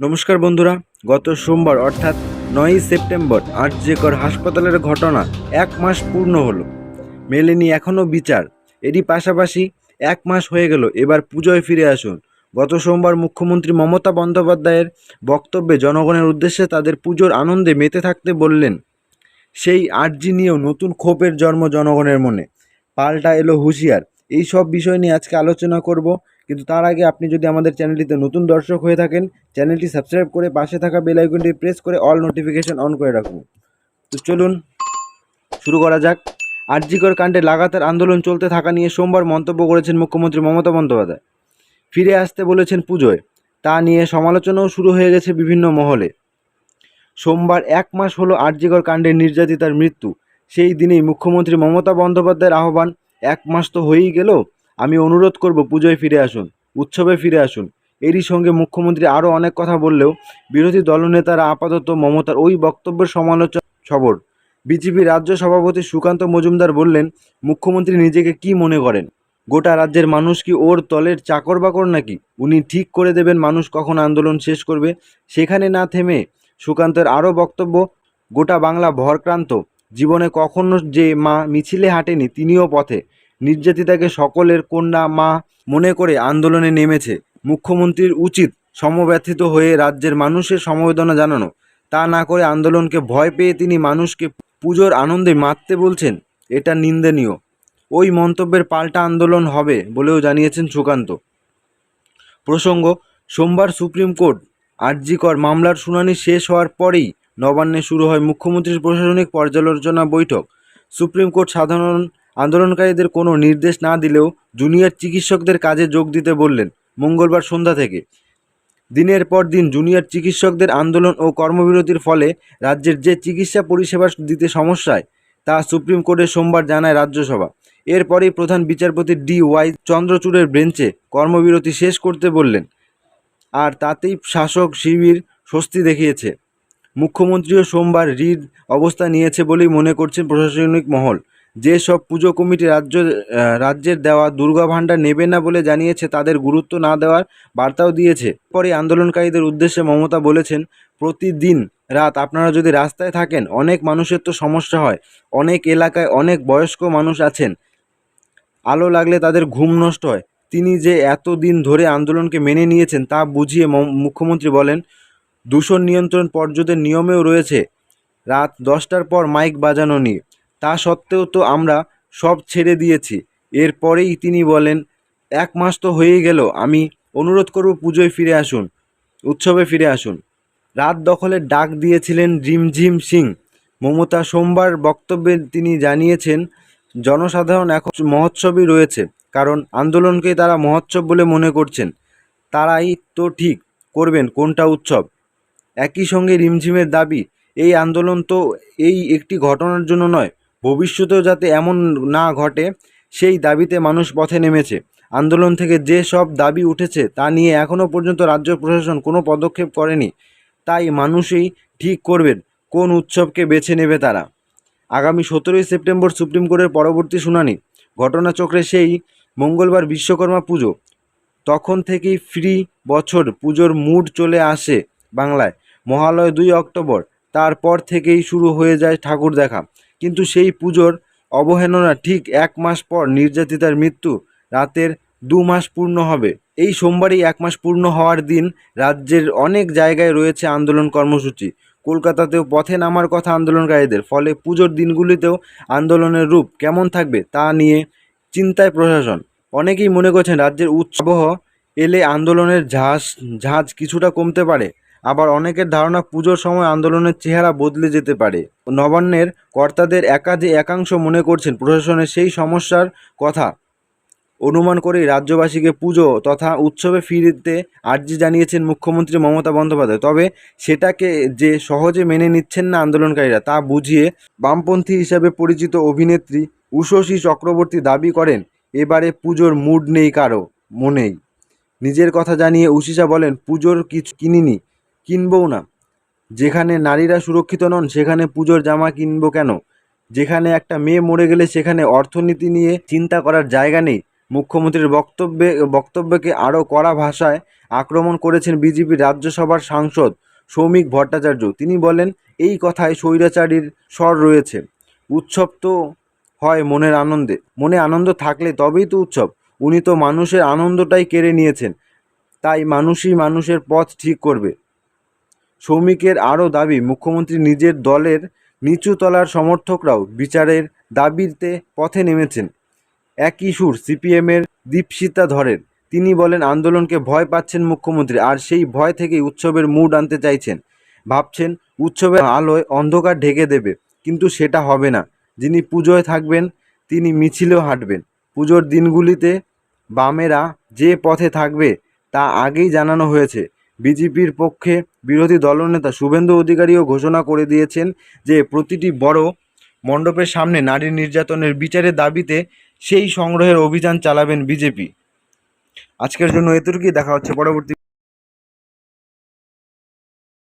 নমস্কার বন্ধুরা, গত সোমবার অর্থাৎ নয়ই সেপ্টেম্বর আরজেকর হাসপাতালের ঘটনা এক মাস পূর্ণ হলো। মেলেনি এখনও বিচার। এরই পাশাপাশি এক মাস হয়ে গেল, এবার পুজোয় ফিরে আসুন। গত সোমবার মুখ্যমন্ত্রী মমতা বন্দ্যোপাধ্যায়ের বক্তব্যে জনগণের উদ্দেশ্যে তাদের পুজোর আনন্দে মেতে থাকতে বললেন, সেই আর্জি নিয়েও নতুন ক্ষোভের জন্ম জনগণের মনে। পাল্টা এলো হুঁশিয়ার। এই সব বিষয় নিয়ে আজকে আলোচনা করব। কিন্তু তার আগে আপনি যদি আমাদের চ্যানেলটিতে নতুন দর্শক হয়ে থাকেন, চ্যানেলটি সাবস্ক্রাইব করে পাশে থাকা বেল আইকনটি প্রেস করে অল নোটিফিকেশন অন করে রাখুন। তো চলুন, শুরু করা যাক। আরজিকর কাণ্ডে লাগাতার আন্দোলন চলতে থাকা নিয়ে সোমবার মন্তব্য করেছেন মুখ্যমন্ত্রী মমতা বন্দ্যোপাধ্যায়। ফিরে আসতে বলেছেন পুজোয়। তা নিয়ে সমালোচনাও শুরু হয়ে গেছে বিভিন্ন মহলে। সোমবার এক মাস হলো আরজিকর কাণ্ডে নির্যাতিতার মৃত্যু। সেই দিনেই মুখ্যমন্ত্রী মমতা বন্দ্যোপাধ্যায়ের আহ্বান, এক মাস তো হয়েই গেল আমি অনুরোধ করব, পুজোয় ফিরে আসুন, উৎসবে ফিরে আসুন। এরই সঙ্গে মুখ্যমন্ত্রী আরও অনেক কথা বললেও বিরোধী দলনেতারা আপাতত মমতার ওই বক্তব্যের সমালোচনা সবর। বিজেপি রাজ্য সভাপতি সুকান্ত মজুমদার বললেন, মুখ্যমন্ত্রী নিজেকে কি মনে করেন? গোটা রাজ্যের মানুষ কি ওর তলের চাকর বাকর নাকি? উনি ঠিক করে দেবেন মানুষ কখন আন্দোলন শেষ করবে? সেখানে না থেমে সুকান্তের আরও বক্তব্য, গোটা বাংলা ভরক্রান্ত। জীবনে কখনো যে মা মিছিলে হাঁটেনি তিনিও পথে। নির্যাতিতাকে সকলের কন্যা মা মনে করে আন্দোলনে নেমেছে। মুখ্যমন্ত্রীর উচিত সমব্যথিত হয়ে রাজ্যের মানুষের সমবেদনা জানানো। তা না করে আন্দোলনকে ভয় পেয়ে তিনি মানুষকে পুজোর আনন্দে মাততে বলছেন, এটা নিন্দনীয়। ওই মন্তব্যের পাল্টা আন্দোলন হবে বলেও জানিয়েছেন সুকান্ত। প্রসঙ্গ, সোমবার সুপ্রিম কোর্ট আরজিকর মামলার শুনানি শেষ হওয়ার পরেই নবান্নে শুরু হয় মুখ্যমন্ত্রীর প্রশাসনিক পর্যালোচনা বৈঠক। সুপ্রিম কোর্ট সাধারণ আন্দোলনকারীদের কোনো নির্দেশ না দিলেও জুনিয়র চিকিৎসকদের কাজে যোগ দিতে বললেন মঙ্গলবার সন্ধ্যা থেকে। দিনের পর দিন জুনিয়র চিকিৎসকদের আন্দোলন ও কর্মবিরতির ফলে রাজ্যের যে চিকিৎসা পরিষেবা দিতে সমস্যায়, তা সুপ্রিম কোর্টে সোমবার জানায় রাজ্যসভা। এরপরেই প্রধান বিচারপতি ডি ওয়াই চন্দ্রচূড়ের বেঞ্চে কর্মবিরতি শেষ করতে বললেন। আর তাতেই শাসক শিবির স্বস্তি দেখিয়েছে। মুখ্যমন্ত্রীও সোমবার রিড অবস্থা নিয়েছে বলেই মনে করছেন প্রশাসনিক মহল। যে সব পুজো কমিটি রাজ্য রাজ্যের দেওয়া দুর্গা ভাণ্ডার নেবে না বলে জানিয়েছে, তাদের গুরুত্ব না দেওয়ার বার্তাও দিয়েছে। পরে আন্দোলনকারীদের উদ্দেশ্যে মমতা বলেছেন, প্রতিদিন রাত আপনারা যদি রাস্তায় থাকেন, অনেক মানুষের তো সমস্যা হয়। অনেক এলাকায় অনেক বয়স্ক মানুষ আছেন। আলো লাগলে তাদের ঘুম নষ্ট হয়। তিনি যে এত দিন ধরে আন্দোলনকে মেনে নিয়েছেন, তা বুঝিয়ে মুখ্যমন্ত্রী বলেন, দূষণ নিয়ন্ত্রণ পর্যদের নিয়মেও রয়েছে। রাত দশটার পর মাইক বাজানো নিয়ে তা সত্ত্বেও তো আমরা সব ছেড়ে দিয়েছি। এরপরেই তিনি বলেন, এক মাস তো হয়েই গেল, আমি অনুরোধ করব পুজোয় ফিরে আসুন, উৎসবে ফিরে আসুন। রাত দখলের ডাক দিয়েছিলেন রিমঝিম সিং। মমতা সোমবার বক্তব্যে তিনি জানিয়েছেন, জনসাধারণ এখন মহোৎসবই রয়েছে, কারণ আন্দোলনকেই তারা মহোৎসব বলে মনে করছেন। তারাই তো ঠিক করবেন কোনটা উৎসব? একই সঙ্গে রিমঝিমের দাবি, এই আন্দোলন তো এই একটি ঘটনার জন্য নয় ভবিষ্যতেও যাতে এমন না ঘটে, সেই দাবিতে মানুষ পথে নেমেছে। আন্দোলন থেকে যে সব দাবি উঠেছে তা নিয়ে এখনও পর্যন্ত রাজ্য প্রশাসন কোনো পদক্ষেপ করেনি। তাই মানুষই ঠিক করবেন, কোন উৎসবকে বেছে নেবে তারা। আগামী সতেরোই সেপ্টেম্বর সুপ্রিম কোর্টের পরবর্তী শুনানি। ঘটনাচক্রে সেই মঙ্গলবার বিশ্বকর্মা পুজো। তখন থেকেই ফ্রি বছর পুজোর মুড চলে আসে বাংলায়। মহালয় দুই অক্টোবর, তারপর থেকেই শুরু হয়ে যায় ঠাকুর দেখা। কিন্তু সেই পুজোর অবহেলনা ঠিক এক মাস পর নির্যাতিতার মৃত্যু রাতের দু মাস পূর্ণ হবে। এই সোমবারই এক মাস পূর্ণ হওয়ার দিন রাজ্যের অনেক জায়গায় রয়েছে আন্দোলন কর্মসূচি। কলকাতাতেও পথে নামার কথা আন্দোলনকারীদের, ফলে পুজোর দিনগুলিতেও আন্দোলনের রূপ কেমন থাকবে তা নিয়ে চিন্তায় প্রশাসন। অনেকেই মনে করছেন রাজ্যের উৎসাহ এলে আন্দোলনের ঝাঁজ ঝাঁজ কিছুটা কমতে পারে। আবার অনেকের ধারণা পুজোর সময় আন্দোলনের চেহারা বদলে যেতে পারে। নবান্নের কর্তাদের একাধি একাংশ মনে করছেন প্রশাসনের সেই সমস্যার কথা। অনুমান করেই রাজ্যবাসীকে পুজো তথা উৎসবে ফিরতে আর্জি জানিয়েছেন মুখ্যমন্ত্রী মমতা বন্দ্যোপাধ্যায়। তবে সেটাকে যে সহজে মেনে নিচ্ছেন না আন্দোলনকারীরা, তা বুঝিয়ে বামপন্থী হিসাবে পরিচিত অভিনেত্রী উষসী চক্রবর্তী দাবি করেন, এবারে পুজোর মুড নেই কারও, মনেই। নিজের কথা জানিয়ে উষিসা বলেন, পুজোর কিছু কিনিনি কিনবও না। যেখানে নারীরা সুরক্ষিত নন, সেখানে পুজোর জামা কিনবো কেন? যেখানে একটা মেয়ে মরে গেলে সেখানে অর্থনীতি নিয়ে চিন্তা করার জায়গা নেই। মুখ্যমন্ত্রীর বক্তব্যে, বক্তব্যকে আরও কড়া ভাষায় আক্রমণ করেছেন বিজেপির রাজ্যসভার সাংসদ সৌমিক ভট্টাচার্য। তিনি বলেন, এই কথায় স্বৈরাচারীর স্বর রয়েছে। উৎসব তো হয় মনের আনন্দে। মনে আনন্দ থাকলে তবেই তো উৎসব। উনি তো মানুষের আনন্দটাই কেড়ে নিয়েছেন। তাই মানুষই মানুষের পথ ঠিক করবে। সৌমিকের আরও দাবি, মুখ্যমন্ত্রী নিজের দলের নিচু তলার সমর্থকরাও বিচারের দাবিতে পথে নেমেছেন। একই সুর সিপিএমের দীপশিতা ধরের। তিনি বলেন, আন্দোলনকে ভয় পাচ্ছেন মুখ্যমন্ত্রী, আর সেই ভয় থেকেই উৎসবের মুড আনতে চাইছেন। ভাবছেন, উৎসবের আলোয় অন্ধকার ঢেকে দেবে, কিন্তু সেটা হবে না। যিনি পুজোয় থাকবেন, তিনি মিছিলেও হাঁটবেন। পুজোর দিনগুলিতে বামেরা যে পথে থাকবে, তা আগেই জানানো হয়েছে। বিজেপির পক্ষে বিরোধী দলনেতা শুভেন্দু অধিকারীও ঘোষণা করে দিয়েছেন যে প্রতিটি বড় মণ্ডপের সামনে নারী নির্যাতনের বিচারের দাবিতে সেই সংগ্রহের অভিযান চালাবেন বিজেপি। আজকের জন্য এতটুকুই। দেখা হচ্ছে পরবর্তী